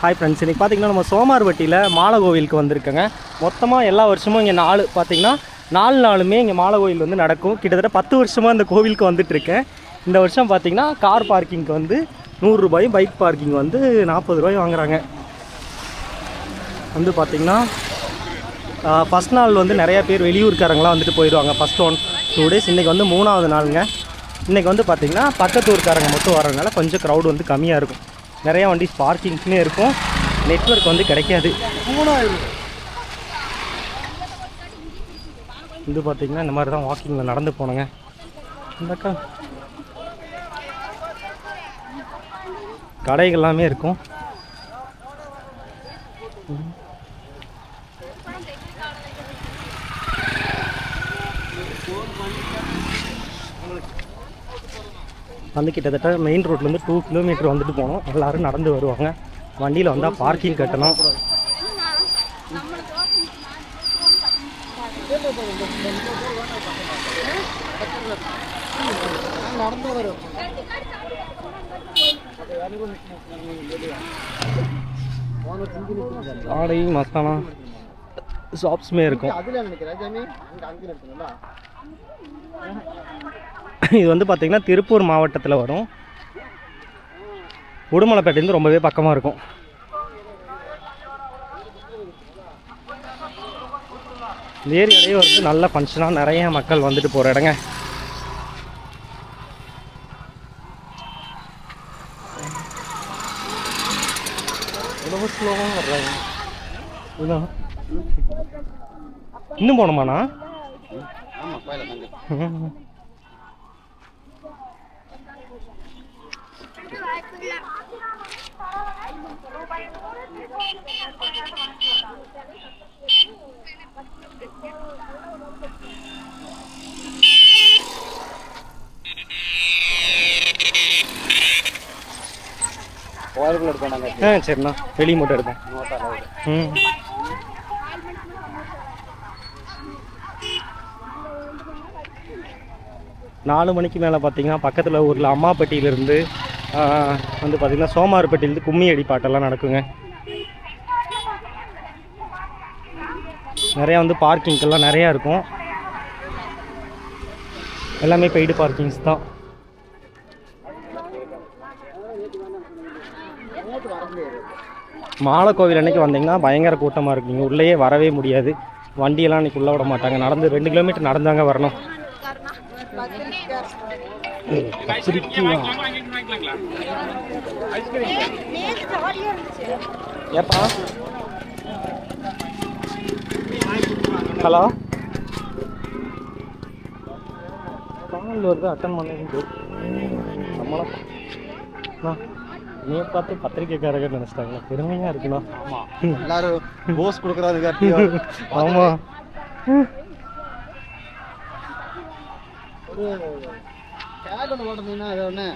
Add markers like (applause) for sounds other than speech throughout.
Hi friends இன்றைக்கி பார்த்தீங்கன்னா நம்ம சோமார்பட்டியில் மாலை கோவிலுக்கு வந்திருக்கோங்க. மொத்தமாக எல்லா வருஷமும் இங்கே நாலு பார்த்தீங்கன்னா நாலு நாளுமே இங்கே மாலை கோவில் வந்து நடக்கும். கிட்டத்தட்ட பத்து வருஷமாக இந்த கோவிலுக்கு வந்துட்டுருக்கேன். இந்த வருஷம் பார்த்தீங்கன்னா கார் பார்க்கிங்க்கு வந்து நூறுரூபாயும் பைக் பார்க்கிங் வந்து நாற்பது ரூபாயும் வாங்குறாங்க. வந்து பார்த்திங்கன்னா ஃபஸ்ட் நாள் வந்து நிறையா பேர் வெளியூர்காரங்களாம் வந்துட்டு போயிடுவாங்க. ஃபஸ்ட் ஒன் டூ டேஸ் இன்றைக்கி வந்து மூணாவது நாளுங்க. இன்றைக்கி வந்து பார்த்திங்கன்னா பக்கத்து ஊர்க்காரங்க மட்டும் வரதுனால கொஞ்சம் க்ரௌடு வந்து கம்மியாக இருக்கும். நிறையா வண்டி பார்க்கிங்ஸ்னே இருக்கும். நெட்ஒர்க் வந்து கிடைக்காது. இது பார்த்திங்கன்னா இந்த மாதிரி தான் வாக்கிங்கில் நடந்து போனேங்க. இந்தக்கா கடைகள் எல்லாமே இருக்கும். வந்து கிட்டத்தட்ட மெயின் ரோட்லேருந்து டூ கிலோமீட்டர் வந்துட்டு போனோம். எல்லோரும் நடந்து வருவாங்க. வண்டியில் வந்தால் பார்க்கிங் கட்டணும். ஆடை மசாலா ஷாப்ஸுமே இருக்கும். இது வந்து பார்த்திங்கன்னா திருப்பூர் மாவட்டத்தில் வரும். உடுமலைப்பேட்டையிலேருந்து ரொம்பவே பக்கமாக இருக்கும். இந்த ஏரியாலேயே வந்து நல்ல ஃபங்க்ஷனாக நிறைய மக்கள் வந்துட்டு போகிற இடங்க. எவ்வளோ ஸ்லோவாக வர்றாங்க இன்னும் போகணுமாண்ணா (laughs) ஆமா கோயில தாங்க ம். கோயிலுக்குள்ள இருக்கோம் நாங்க. ஆ சரிண்ணா. வெளியே மட்டும் எடுத்தேன் நோட்டால ம். நாலு மணிக்கு மேலே பார்த்தீங்கன்னா பக்கத்தில் ஊரில் அம்மாப்பட்டியிலேருந்து வந்து பார்த்திங்கன்னா சோமார்பட்டியிலேருந்து கும்மி அடி பாட்டெல்லாம் நடக்குங்க. நிறையா வந்து பார்க்கிங்க்கெல்லாம் நிறையா இருக்கும். எல்லாமே பெய்டு பார்க்கிங்ஸ் தான். மாலை கோவில் அன்னைக்கு வந்தீங்கன்னா பயங்கர கூட்டமாக இருக்குங்க உள்ளேயே வரவே முடியாது. வண்டியெல்லாம் அன்றைக்கி உள்ளே விட மாட்டாங்க. நடந்து ரெண்டு கிலோமீட்டர் நடந்தாங்க வரணும். ஏப்பா? ஹலோ? கால் வருது அட்டன் பண்ணி நம்மளாம் அண்ணா, நீ பார்த்து பத்திரிக்கைக்காரங்க நினச்சிட்டாங்களா? பெருமையாக இருக்குண்ணா. ஆமா. எல்லாரும் போஸ் கொடுக்குறாரு டேக் ஒன்று போட்டிருந்தீங்கன்னா அது ஒன்று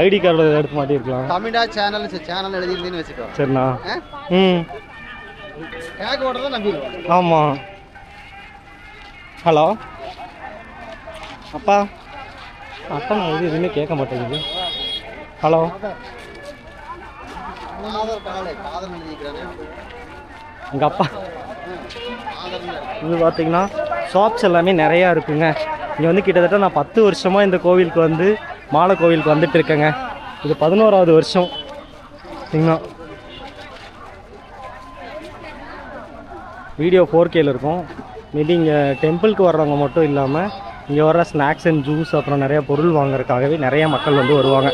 ஐடி கார்டு எடுத்து மாட்டிருக்கலாம் தமிழா சேனல் சேனல் எழுதியிருந்தீங்கன்னு வச்சுக்கோ. சரிண்ணா? ம். டேக் ஓடுறத நம்பிடுவோம். ஆமாம் ஹலோ? அப்பா. அப்பா நான் இது எதுவுமே கேட்க மாட்டேங்குது. ஹலோ? எங்கள் அப்பா. இது பார்த்தீங்கன்னா ஷாப்ஸ் எல்லாமே நிறையா இருக்குங்க. இங்கே வந்து கிட்டத்தட்ட நான் பத்து வருஷமாக இந்த கோவிலுக்கு வந்து மாலை கோவிலுக்கு வந்துட்டு இருக்கேங்க இது பதினோராவது வருஷம். சரிங்களா வீடியோ ஃபோர் கேல இருக்கும். மேபி இங்கே டெம்பிளுக்கு வர்றவங்க மட்டும் இல்லாமல் இங்கே வர ஸ்நாக்ஸ் அண்ட் ஜூஸ் அப்புறம் நிறைய பொருள் வாங்குறதுக்காகவே நிறைய மக்கள் வந்து வருவாங்க.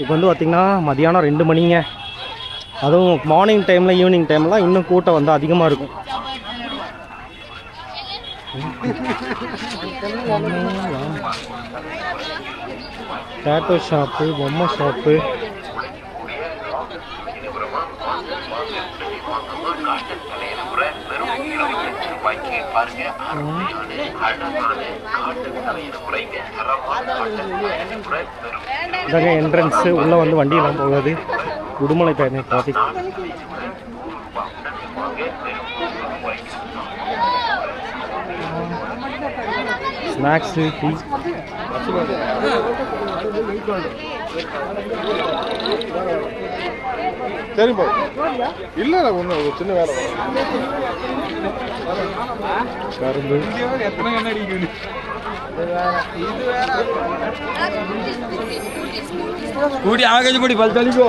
இப்போ வந்து பார்த்திங்கன்னா மதியானம் ரெண்டு மணிங்க. அதுவும் மார்னிங் டைமில் ஈவினிங் டைம்லாம் இன்னும் கூட்டம் வந்து அதிகமாக இருக்கும். டேட்டோ ஷாப்பு பொம்மை ஷாப்பு இதாங்க என்ட்ரன்ஸு உள்ளே வந்து வண்டியெல்லாம் போகாது. உடுமலை பயணி டிராஃபிக் ஸ்நாக்ஸு டீ தெரியும் பாரு இல்ல ஒண்ணு ஒரு சின்ன வேலை. கரும்பு. எத்தனை கண்ணு அடிக்குது ஸ்கூட்டி ஆகாஜ் படி பல் தள்ளிக்கோ.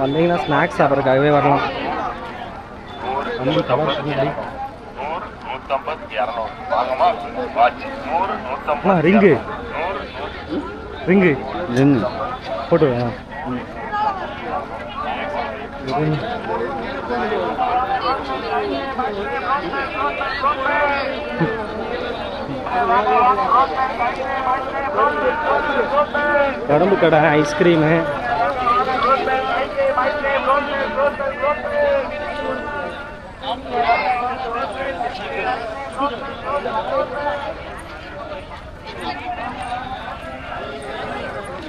வந்தீங்கன்னா ஸ்நாக்ஸ் சாப்பிட்றதுக்காகவே வரலாம் வந்து கலர் பின்னாடி அண்ணா ரிங்கு ரிங்கு ரிங்கு போட்டு வா. கரும்பு கடை ஐஸ்கிரீமு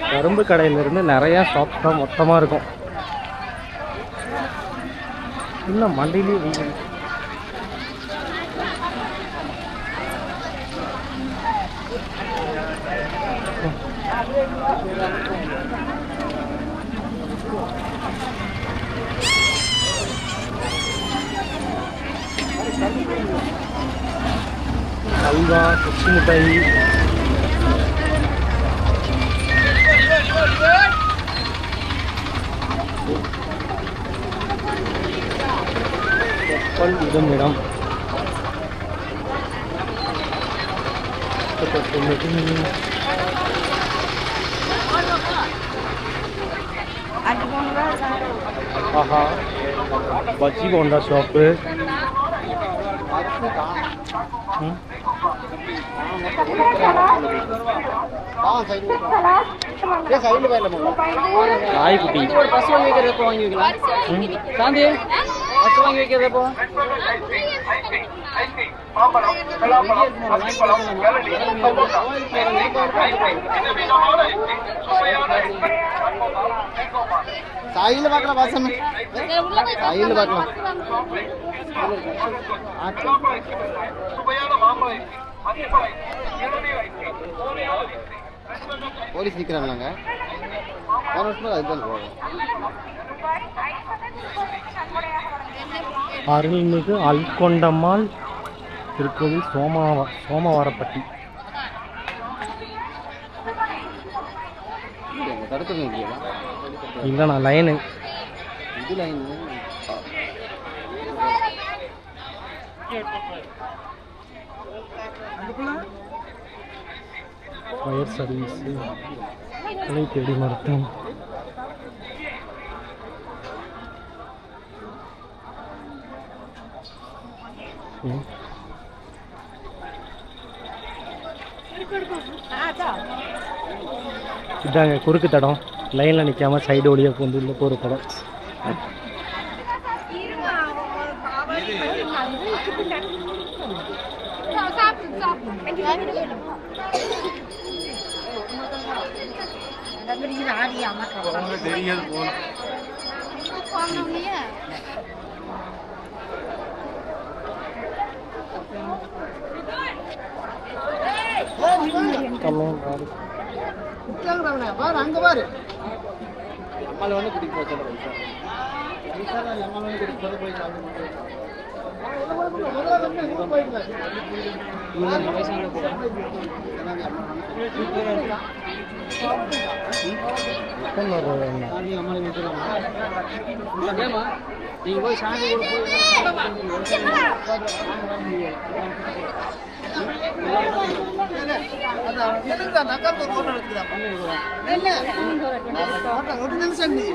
கரும்பு கடையிலேருந்து நிறையா சாப்பிட்டா தான் மொத்தமாக இருக்கும் இன்னும் மண்டிலேயே வெயில் அல்வா கொச்சி மிட்டாய் கப்பல் இடம் இடம் ஆஹா பஜ்ஜி போண்டா ஷாப்பு ம் ஆ சைடு ஏ சைடு போயில வாங்கி வைக்கிறப்போ வாங்கி பார்க்கலாம் வாசம் சாயில் பார்க்கலாம் போலீஸ் நிக்கிறாங்களாங்க. போன வருஷம் அதுதான் போகும். அருள்மிகு அல்கொண்டம்மாள் திருக்கோவில் சோமாவ சோமவாரப்பட்டி. இல்லைண்ணா லைனு இது லைன் ஃபயர் சர்வீஸு தேடி மருத்துவம். இதாங்க குறுக்கு தடம். லைனில் நிற்காம சைடு வழியாக கொண்டு உள்ள போகிற படம் தெரியாது போல கம்மியாக பாரு. பாரு அங்க பாரு நம்மள வந்து கூட்டிட்டு போக நம்மள வந்து கூட்டிட்டு போய் எத்தனை ஒரு எண்ணெய்? நீங்க